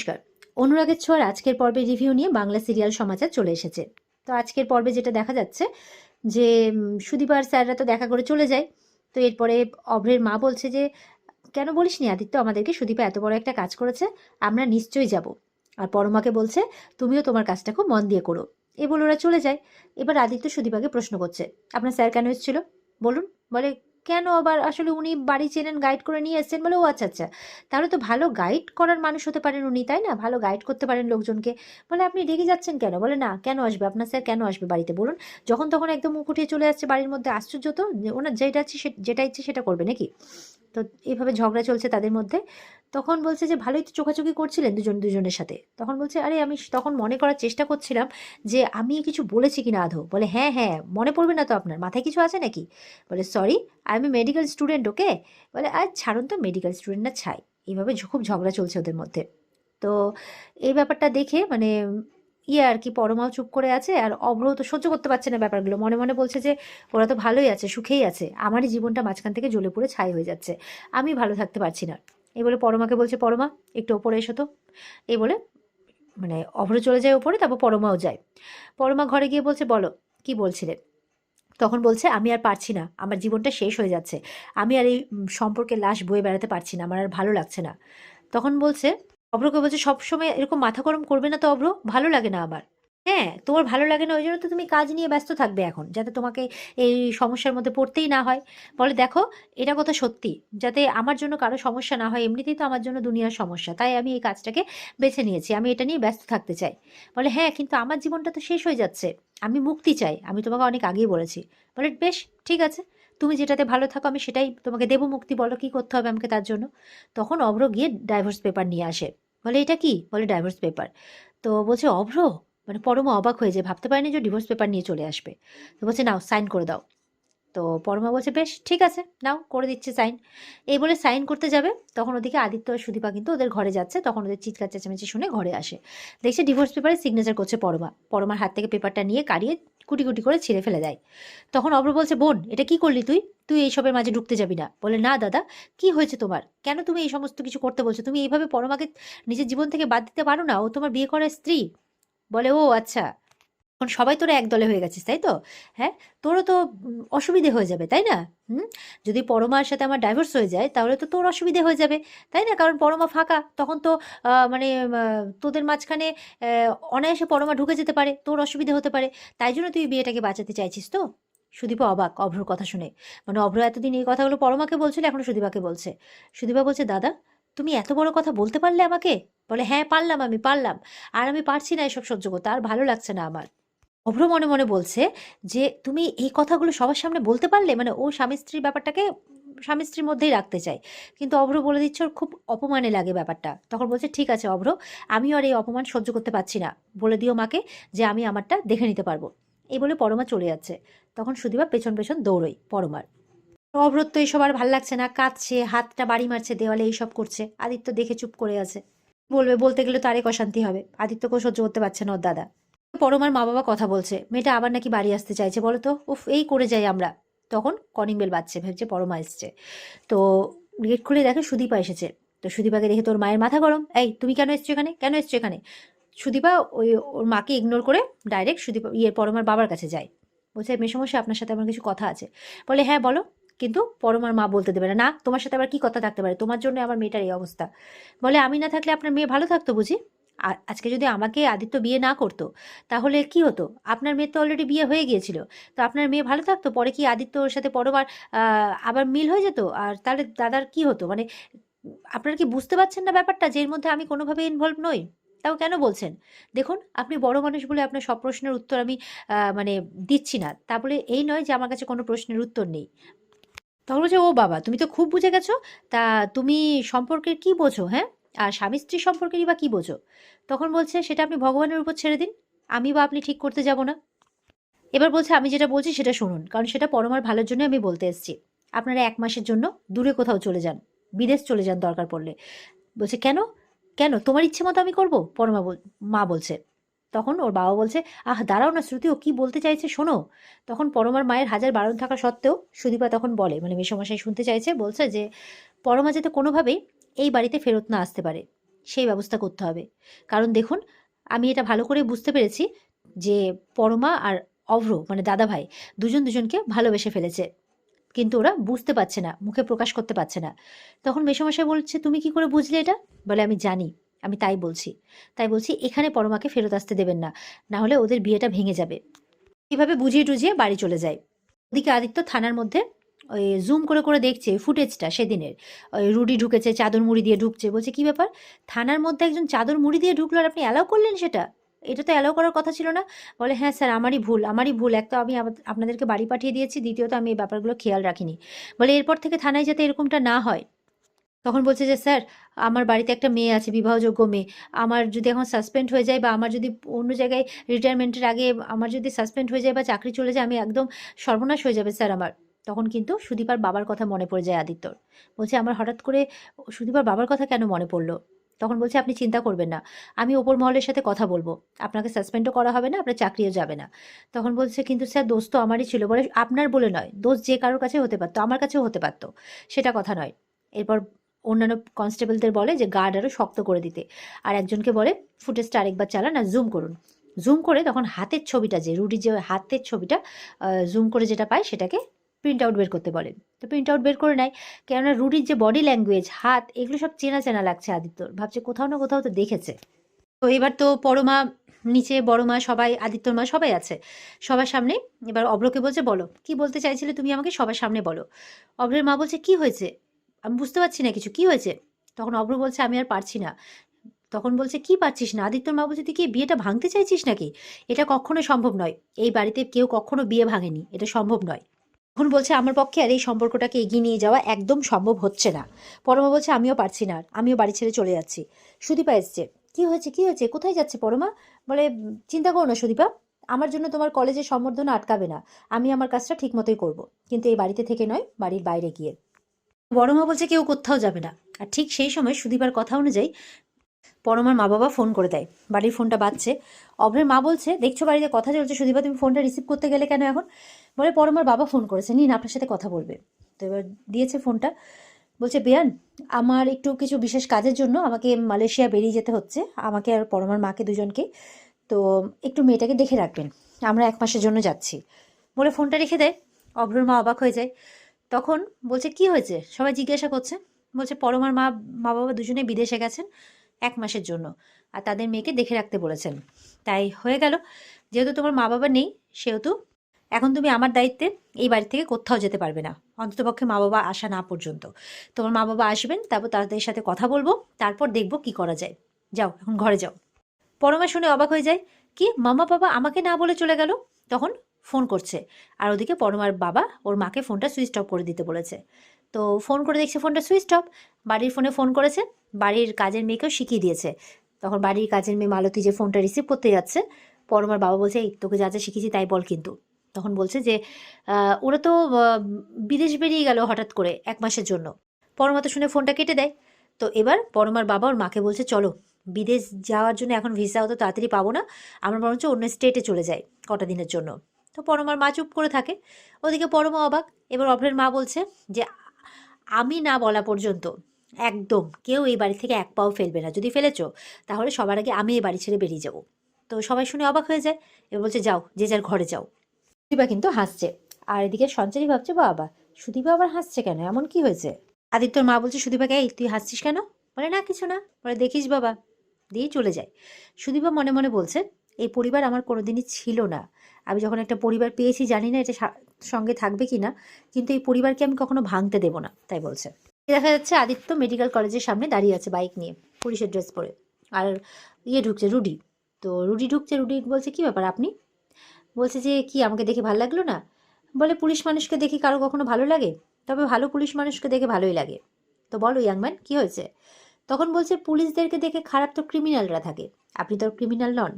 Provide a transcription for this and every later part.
নমস্কার। অনুরাগের ছোঁয়ার আজকের পর্বে রিভিউ নিয়ে বাংলা সিরিয়াল সমাচার চলে এসেছে। তো আজকের পর্বে যেটা দেখা যাচ্ছে যে সুদীপার স্যাররা তো দেখা করে চলে যায়। তো এরপরে অভ্রের মা বলছে যে, কেন বলিসনি আদিত্য, আমাদেরকে সুদীপা এত বড় একটা কাজ করেছে, আমরা নিশ্চয়ই যাব। আর পরমাকে বলছে, তুমিও তোমার কাজটা খুব মন দিয়ে করো। এ বলে ওরা চলে যায়। এবার আদিত্য সুদীপাকে প্রশ্ন করছে, আপনার স্যার কেন এসেছিল? বলুন, বলে কেন আবার আসলে উনি বাড়ি চেনেন গাইড করে নিয়ে এসছেন বলে? ও আচ্ছা আচ্ছা। তাহলে তো ভালো গাইড করার মানুষ হতে পারেন উনি, তাই না? ভালো গাইড করতে পারেন লোকজনকে। বলে, আপনি রেগে যাচ্ছেন কেন? বলে, না, কেন আসবে? আপনার স্যার কেন আসবে বাড়িতে? বলুন। যখন, তখন একদম মুখ উঠিয়ে চলে আসছে বাড়ির মধ্যে। আশ্চর্য তো ওনার যেটা আছে যেটা ইচ্ছে সেটা করবে, নাকি? তো এইভাবে ঝগড়া চলছে তাদের মধ্যে। তখন বলছে যে, ভালোই তো চোখাচোখি করছিলেন দুজন দুজনের সাথে। তখন বলছে, আরে, আমি তখন মনে করার চেষ্টা করছিলাম যে, আমি কিছু বলেছি কিনা আধো বলে হ্যাঁ হ্যাঁ মনে পড়বে না তো আপনার। মাথায় কিছু আছে নাকি? বলে, সরি এ মেডিকেল স্টুডেন্ট ওকে বলে, আর ছাড়ুন তো মেডিকেল স্টুডেন্ট না ছাই। এইভাবে খুব ঝগড়া চলছে ওদের মধ্যে। তো এই ব্যাপারটা দেখে মানে ইয়ে আর কি পরমাও চুপ করে আছে আর অভ্র তো সহ্য করতে পারছে না ব্যাপারগুলো। মনে মনে বলছে যে, ওরা তো ভালোই আছে, সুখেই আছে, আমারই জীবনটা মাঝখান থেকে জ্বলে পুড়ে ছাই হয়ে যাচ্ছে, আমি ভালো থাকতে পারছি না। এই বলে পরমাকে বলছে, পরমা, একটু ওপরে এসো তো। এই বলে মানে অভ্র চলে যায় ওপরে, তারপর পরমাও যায়। পরমা ঘরে গিয়ে বলছে, বলো, কি বলছিলে? তখন বলছে, আমি আর পারছি না, আমার জীবনটা শেষ হয়ে যাচ্ছে, আমি আর এই সম্পর্কে লাশ বয়ে বেড়াতে পারছি না, আমার আর ভালো লাগছে না। তখন বলছে অভ্রকে বলছে, সবসময় এরকম মাথা গরম করবে না তো অভ্র? ভালো লাগে না আমার হ্যাঁ তোমার ভালো লাগে না, ওই জন্য তো তুমি কাজ নিয়ে ব্যস্ত থাকবে এখন, যাতে তোমাকে এই সমস্যার মধ্যে পড়তেই না হয়। বলে, দেখো, এটা কথা সত্যি, যাতে আমার জন্য কারও সমস্যা না হয়, এমনিতেই তো আমার জন্য দুনিয়ার সমস্যা, তাই আমি এই কাজটাকে বেছে নিয়েছি, আমি এটা নিয়ে ব্যস্ত থাকতে চাই। বলে হ্যাঁ কিন্তু আমার জীবনটা তো শেষ হয়ে যাচ্ছে, আমি মুক্তি চাই, আমি তোমাকে অনেক আগেই বলেছি। বলে, বেশ, ঠিক আছে। তুমি যেটাতে ভালো থাকো, আমি সেটাই তোমাকে দেবো মুক্তি, বলো কি করতে হবে আমাকে তার জন্য। তখন অভ্র গিয়ে ডাইভোর্স পেপার নিয়ে আসে। বলে, এটা কি? বলে ডাইভোর্স পেপার তো বলছে, অভ্র? মানে পরমা অবাক হয়ে যায়, ভাবতে পারেনি যে ডিভোর্স পেপার নিয়ে চলে আসবে। তো বলছে, নাও সাইন করে দাও। তো পরমা বলছে, বেশ, ঠিক আছে, নাও, করে দিচ্ছে সাইন এই বলে সাইন করতে যাবে, তখন ওদিকে আদিত্য আর সুদীপা কিন্তু ওদের ঘরে যাচ্ছে, তখন ওদের চিৎকার, চেঁচামেচি শুনে ঘরে আসে। দেখছে ডিভোর্স পেপারে সিগনেচার করছে পরমা। পরমার হাত থেকে পেপারটা নিয়ে কাড়িয়ে কুটি কুটি করে ছিঁড়ে ফেলে দেয়। তখন অপর বলছে, বোন, এটা কি করলি তুই? তুই এইসবের মাঝে ঢুকতে যাবি না। বলে, না দাদা, কি হয়েছে তোমার? কেন তুমি এই সমস্ত কিছু করতে বলছো? তুমি এইভাবে পরমাকে নিজের জীবন থেকে বাদ দিতে পারো না? ও তোমার বিয়ে করার স্ত্রী? বলে, ও আচ্ছা। এখন সবাই তোরা এক দলে হয়ে গেছিস, তাই তো? হ্যাঁ? তোরও তো অসুবিধে হয়ে যাবে, তাই না? হুম? যদি পরমার সাথে আমার ডাইভোর্স হয়ে যায়, তাহলে তো তোর অসুবিধে হয়ে যাবে, তাই না? কারণ পরমা ফাঁকা, তখন তো মানে তোদের মাঝখানে অনায়াসে পরমা ঢুকে যেতে পারে, তোর অসুবিধে হতে পারে, তাই জন্য তুই বিয়েটাকে বাঁচাতে চাইছিস তো? সুদীপা অবাক, অভ্রর কথা শুনে। মানে অভ্র এতদিন এই কথাগুলো পরমাকে বলছিল, এখন সুদীপাকে বলছে। সুদীপা বলছে, দাদা, তুমি এত বড় কথা বলতে পারলে আমাকে? বলে হ্যাঁ পারলাম আমি, পারলাম। আর আমি পারছি না এসব সহ্য করতে, আর ভালো লাগছে না আমার। অভ্র মনে মনে বলছে যে, তুমি এই কথাগুলো সবার সামনে বলতে পারলে মানে ও স্বামী স্ত্রীর ব্যাপারটাকে স্বামী স্ত্রীর মধ্যেই রাখতে চায়। কিন্তু অভ্র বলে দিচ্ছে ওর খুব অপমানে লাগে ব্যাপারটা। তখন বলছে, ঠিক আছে অভ্র আমি আর এই অপমান সহ্য করতে পারছি না। বলে দিও মাকে যে আমি আমারটা দেখে নিতে পারব। এই বলে পরমা চলে যাচ্ছে। তখন সুদীপা পেছন পেছন দৌড়ই পরমার। অভ্রত তো এইসব আর ভালো লাগছে না। কাঁদছে, হাতটা বাড়ি মারছে, দেওয়ালে এইসব করছে। আদিত্য দেখে চুপ করে আছে। বলবে, বলতে গেলে তো আরেক অশান্তি হবে। আদিত্যকেও সহ্য করতে পারছে না ওর দাদা। পরমার মা বাবা কথা বলছে। মেয়েটা আবার নাকি বাড়ি আসতে চাইছে বলো তো উফ, এই করে যাই আমরা। তখন কনিং বেল বাজছে, ভেবছে পরমা এসছে। তো গেট খুলে দেখে সুদীপা এসেছে। তো সুদীপাকে দেখে তোর মায়ের মাথা গরম। এই, তুমি কেন এসছো এখানে? কেন এসছো এখানে? সুদীপা ওই ওর মাকে ইগনোর করে ডাইরেক্ট সুদীপা ইয়ে পরমার বাবার কাছে যায়। বলছে মেসমশাই আপনার সাথে আমার কিছু কথা আছে। বলে হ্যাঁ বলো। কিন্তু পরমার মা বলতে দেবে না। না, তোমার সাথে আবার কি কথা থাকতে পারে? তোমার জন্য আমার মেয়েটার এই অবস্থা। বলে, আমি না থাকলে আপনার মেয়ে ভালো থাকতো বুঝি? আজকে যদি আমাকে আদিত্য বিয়ে না করতো, তাহলে কি হতো? আপনার মেয়ের তো অলরেডি বিয়ে হয়ে গিয়েছিল। তো আপনার মেয়ে ভালো থাকতো? পরে কি আদিত্য ওর সাথে পরবার আবার মিল হয়ে যেত? আর তাহলে দাদার কি হতো? মানে আপনারা কি বুঝতে পারছেন না ব্যাপারটা যে এর মধ্যে আমি কোনোভাবে ইনভলভ নই? তাও কেন বলছেন? দেখুন, আপনি বড় মানুষ বলে আপনার সব প্রশ্নের উত্তর আমি মানে দিচ্ছি না। তা বলে এই নয় যে আমার কাছে কোনো প্রশ্নের উত্তর নেই। তখন বলছে ও বাবা, তুমি তো খুব বুঝে গেছো। তা তুমি সম্পর্কের কি বোঝো হ্যাঁ? আর স্বামী স্ত্রী সম্পর্কেরই বা কি বোঝো? তখন বলছে, সেটা আপনি ভগবানের উপর ছেড়ে দিন, আমি বা আপনি ঠিক করতে যাব না। এবার বলছে, আমি যেটা বলছি সেটা শুনুন, কারণ সেটা পরমার ভালোর জন্য আমি বলতে এসেছি। আপনারা এক মাসের জন্য দূরে কোথাও চলে যান, বিদেশ চলে যান দরকার পড়লে। বলছে, কেন? কেন? তোমার ইচ্ছে মতো আমি করব? পরমা মা বলছে। তখন ওর বাবা বলছে, আহ, দাঁড়াও না শ্রুতি, ও কি বলতে চাইছে শোনো। তখন পরমার মায়ের হাজার বারণ থাকা সত্ত্বেও সুদীপা তখন বলে মানে মেসমশাই শুনতে চাইছে, বলছে যে, পরমা যাতে কোনোভাবেই এই বাড়িতে ফেরত না আসতে পারে। সেই ব্যবস্থা করতে হবে। কারণ দেখুন, আমি এটা ভালো করে বুঝতে পেরেছি যে পরমা আর অভ্র মানে দাদা ভাই দুজন দুজনকে ভালোবেসে ফেলেছে। কিন্তু ওরা বুঝতে পারছে না, মুখে প্রকাশ করতে পারছে না। তখন মেশামশাই বলছে, তুমি কি করে বুঝলে এটা? বলে, আমি জানি, আমি তাই বলছি। তাই বলছি, এখানে পরমাকে ফেরত আসতে দেবেন না না হলে ওদের বিয়েটা ভেঙে যাবে। এইভাবে বুঝিয়ে টুঝিয়ে বাড়ি চলে যায়। ওদিকে আদিত্য থানার মধ্যে ওই জুম করে করে দেখছে ফুটেজটা সেদিনের। ওই রুডি ঢুকেছে, চাদর মুড়ি দিয়ে ঢুকছে। বলছে, কি ব্যাপার? থানার মধ্যে একজন চাদর মুড়ি দিয়ে ঢুকলো আর আপনি অ্যালাউ করলেন সেটা? এটা তো অ্যালাউ করার কথা ছিল না? বলে হ্যাঁ স্যার আমারই ভুল আমারই ভুল। এক তো আমি আপনাদেরকে বাড়ি পাঠিয়ে দিয়েছি, দ্বিতীয়ত আমি এই ব্যাপারগুলো খেয়াল রাখিনি। বলে, এরপর থেকে থানায় যাতে এরকমটা না হয়। তখন বলছে যে, স্যার, আমার বাড়িতে একটা মেয়ে আছে, বিবাহযোগ্য মেয়ে। আমার যদি এখন সাসপেন্ড হয়ে যায় বা আমার যদি অন্য জায়গায় রিটায়ারমেন্টের আগে আমার যদি সাসপেন্ড হয়ে যায় বা চাকরি চলে যায়, আমি একদম সর্বনাশ হয়ে যাবে স্যার আমার। তখন কিন্তু সুদীপার বাবার কথা মনে পড়ে যায় আদিত্যর। বলছে, আমার হঠাৎ করে সুদীপার বাবার কথা কেন মনে পড়ল? তখন বলছে, আপনি চিন্তা করবেন না, আমি ওপর মহলের সাথে কথা বলব। আপনাকে সাসপেন্ডও করা হবে না, আপনার চাকরিও যাবে না। তখন বলছে, কিন্তু স্যার, দোষ তো আমারই ছিল বলে আপনার বলে নয়, দোষ যে কারোর কাছে হতে পারতো, আমার কাছেও হতে পারতো, সেটা কথা নয়। এরপর অন্যান্য কনস্টেবলদের বলে যে, গার্ড আরও শক্ত করে দিতে। আর একজনকে বলে, ফুটেজটা আরেকবার চালান আর জুম করুন। জুম করে তখন হাতের ছবিটা যে রুডির যে হাতের ছবিটা জুম করে যেটা পায়, সেটাকে প্রিন্ট আউট বের করতে বলেন। তো প্রিন্ট আউট বের করে নেয়। কেননা রুডির যে বডি ল্যাঙ্গুয়েজ হাত, এগুলো সব চেনা চেনা লাগছে আদিত্যর। ভাবছে কোথাও না কোথাও তো দেখেছে। তো এবার তো পরমা নিচে বড় মা সবাই, আদিত্যর মা সবাই আছে। সবার সামনে এবার অব্রকে বলছে, বলো, কি বলতে চাইছিলে তুমি আমাকে? সবার সামনে বলো। অব্রের মা বলছে, কি হয়েছে? আমি বুঝতে পারছি না কিছু। কি হয়েছে? তখন অব্র বলছে, আমি আর পারছি না। তখন বলছে, কি পারছিস না? আদিত্যর মা বলছে, তুই কি বিয়েটা ভাঙতে চাইছিস নাকি? এটা কখনো সম্ভব নয়। এই বাড়িতে কেউ কখনো বিয়ে ভাঙেনি। এটা সম্ভব নয়। তখন বলছে, আমার পক্ষে আর এই সম্পর্কটাকে এগিয়ে নিয়ে যাওয়া একদম সম্ভব হচ্ছে না। পরমা বলছে, আমিও পারছি না, আমিও বাড়ি ছেড়ে চলে যাচ্ছি। সুদীপা এসছে, কি হয়েছে কি হয়েছে? কোথায় যাচ্ছে পরমা? বলে, চিন্তা করো না সুদীপা, আমার জন্য তোমার কলেজের সম্বর্ধনা আটকাবে না, আমি আমার কাজটা ঠিক মতোই করব, কিন্তু এই বাড়িতে থেকে নয়, বাড়ির বাইরে গিয়ে। বড়মা বলছে, কেউ কোথাও যাবে না। আর ঠিক সেই সময় সুদীপার কথা অনুযায়ী পরমার মা বাবা ফোন করে দেয়। বাড়ির ফোনটা বাজছে। অভ্রের মা বলছে, দেখছ বাড়িতে কথা চলছে? সুদীপা, তুমি ফোনটা রিসিভ করতে গেলে কেন এখন? বলে, পরমার বাবা ফোন করেছে। নিন, আপনার সাথে কথা বলবে। তো এবার দিয়েছে ফোনটা। বলছে, বেয়ান, আমার একটু কিছু বিশেষ কাজের জন্য আমাকে মালয়েশিয়া বেরিয়ে যেতে হচ্ছে। আমাকে আর পরমার মাকে দুজনকে। তো একটু মেয়েটাকে দেখে রাখবেন। আমরা এক মাসের জন্য যাচ্ছি। বলে ফোনটা রেখে দেয়। অভ্রর মা অবাক হয়ে যায়। তখন বলছে, কি হয়েছে? সবাই জিজ্ঞাসা করছে। বলছে, পরমার মা মা বাবা দুজনে বিদেশে গেছেন। এক মাসের জন্য। আর তাদের মেয়েকে দেখে রাখতে বলেছেন। তাই হয়ে গেল। যেহেতু তোমার মা বাবা নেই, সেহেতু এখন তুমি আমার দায়িত্বে এই বাড়ি থেকে কোথাও যেতে পারবে না। অন্ততপক্ষে মা বাবা আসা না পর্যন্ত। তোমার মা বাবা আসবেন, তারপর তাদের সাথে কথা বলব, তারপর দেখব কি করা যায়। যাও, এখন ঘরে যাও। পরমা শুনে অবাক হয়ে যায়, কি মামা বাবা আমাকে না বলে চলে গেল? তখন ফোন করছে। আর ওদিকে পরমার বাবা ওর মাকে ফোনটা সুইচ অফ করে দিতে বলেছে। তো ফোন করে দেখছে ফোনটা সুইচ অফ বাড়ির ফোনে ফোন করেছে, বাড়ির কাজের মেয়েকেও শিখিয়ে দিয়েছে। তখন বাড়ির কাজের মেয়ে মালতী যে ফোনটা রিসিভ করতে যাচ্ছে পরমার বাবা বলছে, এই তোকে যা যা শিখেছি তাই বল কিন্তু। তখন বলছে যে ওরা তো বিদেশ বেরিয়ে গেল হঠাৎ করে এক মাসের জন্য। পরমা তো শুনে ফোনটা কেটে দেয়। তো এবার পরমার বাবা ওর মাকে বলছে, চলো, বিদেশ যাওয়ার জন্য এখন ভিসা অত তাড়াতাড়ি পাবো না। আমরা বরঞ্চ অন্য স্টেটে চলে যাই কটা দিনের জন্য। তো পরমার মা চুপ করে থাকে। ওদিকে পরমা অবাক। এবার অভ্রের মা বলছে যে আমি না বলা পর্যন্ত, একদম কেউ এই বাড়ি থেকে এক পাও ফেলবে না। যদি ফেলেছো, তাহলে সবার আগে আমি এই বাড়ি ছেড়ে বেরিয়ে যাব। তো সবাই শুনে অবাক হয়ে যায় এবার বলছে, যাও, যে যার ঘরে যাও। সুদীপা কিন্তু হাসছে। আর এদিকে সঞ্চারী ভাবছে, বাবা, সুদীপা আবার হাসছে কেন? এমন কি হয়েছে? আদিত্যর মা বলছে সুদীপাকে এই তুই হাসছিস কেন? বলে, না, কিছু না। বলে, দেখিস বাবা। দিয়ে চলে যায়। সুদীপা মনে মনে বলছে এই পরিবার আমার কোনোদিনই ছিল না। আমি যখন একটা পরিবার পেয়েছি, জানি না এটা সঙ্গে থাকবে কি না কিন্তু এই পরিবারকে আমি কখনো ভাঙতে দেবো না, তাই বলছে। দেখা যাচ্ছে আদিত্য মেডিকেল কলেজের সামনে দাঁড়িয়ে আছে বাইক নিয়ে, পুলিশের ড্রেস পরে। আর ইয়ে ঢুকছে, রুডি। তো রুডি ঢুকছে, রুডি বলছে, কি ব্যাপার আপনি? বলছে যে, কি আমাকে দেখে ভালো লাগল না? বলে, পুলিশ মানুষকে দেখে কারও কখনো ভালো লাগে? তবে ভালো পুলিশ মানুষকে দেখে ভালোই লাগে। তো বলো ইয়াংম্যান কি হয়েছে? তখন বলছে, পুলিশদেরকে দেখে খারাপ তো ক্রিমিনালরা থাকে। আপনি তো ক্রিমিনাল নন।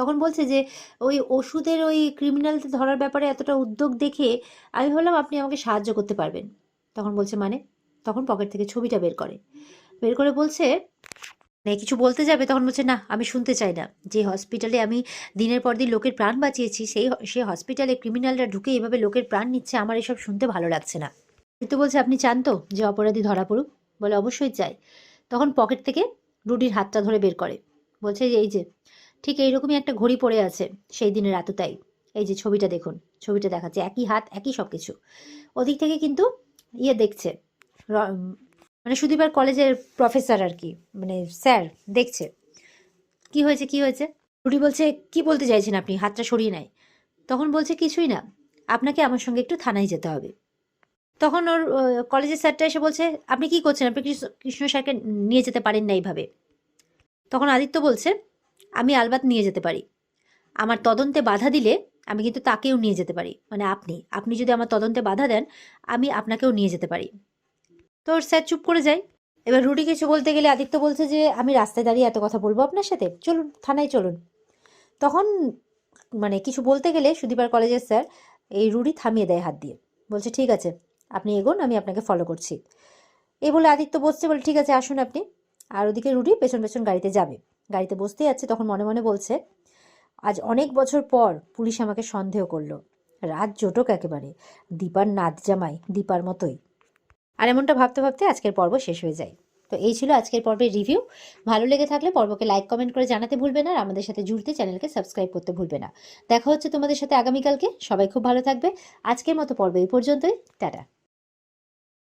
তখন বলছে যে, ওই ওষুধের ওই ক্রিমিনালদের ধরার ব্যাপারে এতটা উদ্যোগ দেখে আমি ভাবলাম আপনি আমাকে সাহায্য করতে পারবেন। তখন বলছে মানে? তখন পকেট থেকে ছবিটা বের করে। বের করে বলছে মানে কিছু বলতে যাবে? তখন বলছে, না, আমি শুনতে চাই না। যে হসপিটালে আমি দিনের পর দিন লোকের প্রাণ বাঁচিয়েছি, সেই সেই হসপিটালে ক্রিমিনালরা ঢুকে এভাবে লোকের প্রাণ নিচ্ছে, আমার এসব শুনতে ভালো লাগছে না। কিন্তু বলছে, আপনি চান তো যে অপরাধী ধরা পড়ুক? বলে, অবশ্যই চাই। তখন পকেট থেকে রুডির হাতটা ধরে বের করে। বলছে, এই যে ঠিক এইরকমই একটা ঘড়ি পড়ে আছে সেই দিনের রাতুতাই এই যে ছবিটা দেখুন, ছবিটা দেখাচ্ছে, একই হাত, একই সব কিছু ওদিক থেকে কিন্তু ইয়ে দেখছে মানে সুদীপার কলেজের প্রফেসর আর কি মানে স্যার দেখছে। কি হয়েছে কি হয়েছে? রুটি বলছে, কি বলতে চাইছেন আপনি? হাতটা সরিয়ে নেয়। তখন বলছে, কিছুই না, আপনাকে আমার সঙ্গে একটু থানায় যেতে হবে। তখন ওর কলেজের স্যারটা এসে বলছে, আপনি কি করছেন? আপনি কৃষ্ণ স্যারকে নিয়ে যেতে পারেন না এইভাবে? তখন আদিত্য বলছে আমি আলবাত নিয়ে যেতে পারি। আমার তদন্তে বাধা দিলে আমি কিন্তু তাকেও নিয়ে যেতে পারি। মানে আপনি আপনি যদি আমার তদন্তে বাধা দেন, আমি আপনাকেও নিয়ে যেতে পারি। তো স্যার, চুপ করে যায় এবার রুটি কিছু বলতে গেলে আদিত্য বলছে যে, আমি রাস্তায় দাঁড়িয়ে এত কথা বলব আপনার সাথে। চলুন, থানায় চলুন। তখন মানে কিছু বলতে গেলে সুদীপার কলেজের স্যার এই রুডি থামিয়ে দেয় হাত দিয়ে। বলছে, ঠিক আছে, আপনি এগোন, আমি আপনাকে ফলো করছি। এই বলে আদিত্য বসছে, বলে, ঠিক আছে, আসুন আপনি। আর ওদিকে রুডি পেছন পেছন গাড়িতে যাবে। গাড়িতে বসতেই যাচ্ছে তখন মনে মনে বলছে, আজ অনেক বছর পর পুলিশ আমাকে সন্দেহ করল। রাত জোটক একেবারে। দীপার নাত জামাই, দীপার মতোই। আর এমনটা ভাবতে ভাবতে আজকের পর্ব শেষ হয়ে যায়। তো এই ছিল আজকের পর্বের রিভিউ। ভালো লেগে থাকলে পর্বকে লাইক, কমেন্ট করে জানাতে ভুলবে না আর আমাদের সাথে জুড়তে চ্যানেলকে সাবস্ক্রাইব করতে ভুলবে না। দেখা হচ্ছে তোমাদের সাথে আগামীকালকে। সবাই খুব ভালো থাকবে। আজকের মতো পর্ব এই পর্যন্তই। টাটা।